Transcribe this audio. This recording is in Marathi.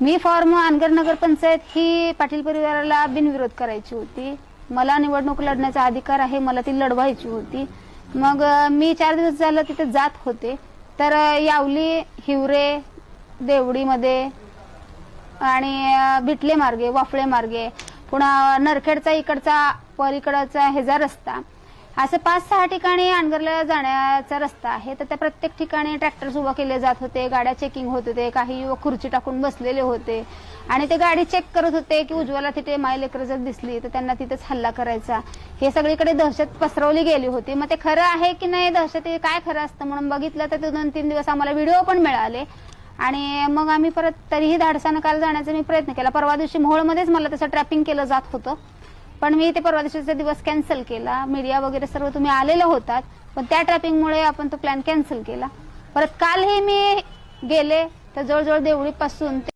मी फॉर्म अनगर नगर पंचायत ही पाटील परिवाराला बिनविरोध करायची होती. मला निवडणूक लढण्याचा अधिकार आहे मला ती लढवायची होती. मग मी चार दिवस झालं तिथे जात होते. तर यावली हिवरे देवडीमध्ये आणि अ, बिटले मार्गे वाफळे मार्गे पुन्हा नरखेडचा इकडचा पलीकडचा हेजा रस्ता. असं पाच सहा ठिकाणी अनगरला जाण्याचा रस्ता आहे. तर त्या प्रत्येक ठिकाणी ट्रॅक्टर्स उभा केले जात होते गाड्या चेकिंग होत होते काही युवक खुर्ची टाकून बसलेले होते. आणि ते गाडी चेक करत होते की उज्ज्वला तिथे माय लेकर जर दिसली तर त्यांना तिथेच हल्ला करायचा. हे सगळीकडे दहशत पसरवली गेली होती. मग ते खरं आहे की नाही? दहशत हे काय खरं असतं? म्हणून बघितलं तर ते दोन तीन दिवस आम्हाला व्हिडिओ पण मिळाले. आणि मग आम्ही परत तरीही धाडसानं काल जाण्याचा मी प्रयत्न केला. परवा दिवशी मोहोळमध्येच मला तसं ट्रॅपिंग केलं जात होतं. पण मी ते परवा दिवशीचा दिवस कॅन्सल केला. मीडिया वगैरे सर्व तुम्ही आलेले होतात पण त्या ट्रॅपिंगमुळे आपण तो प्लॅन कॅन्सल केला. परत कालही मी गेले तर जवळजवळ देवळीपासून ते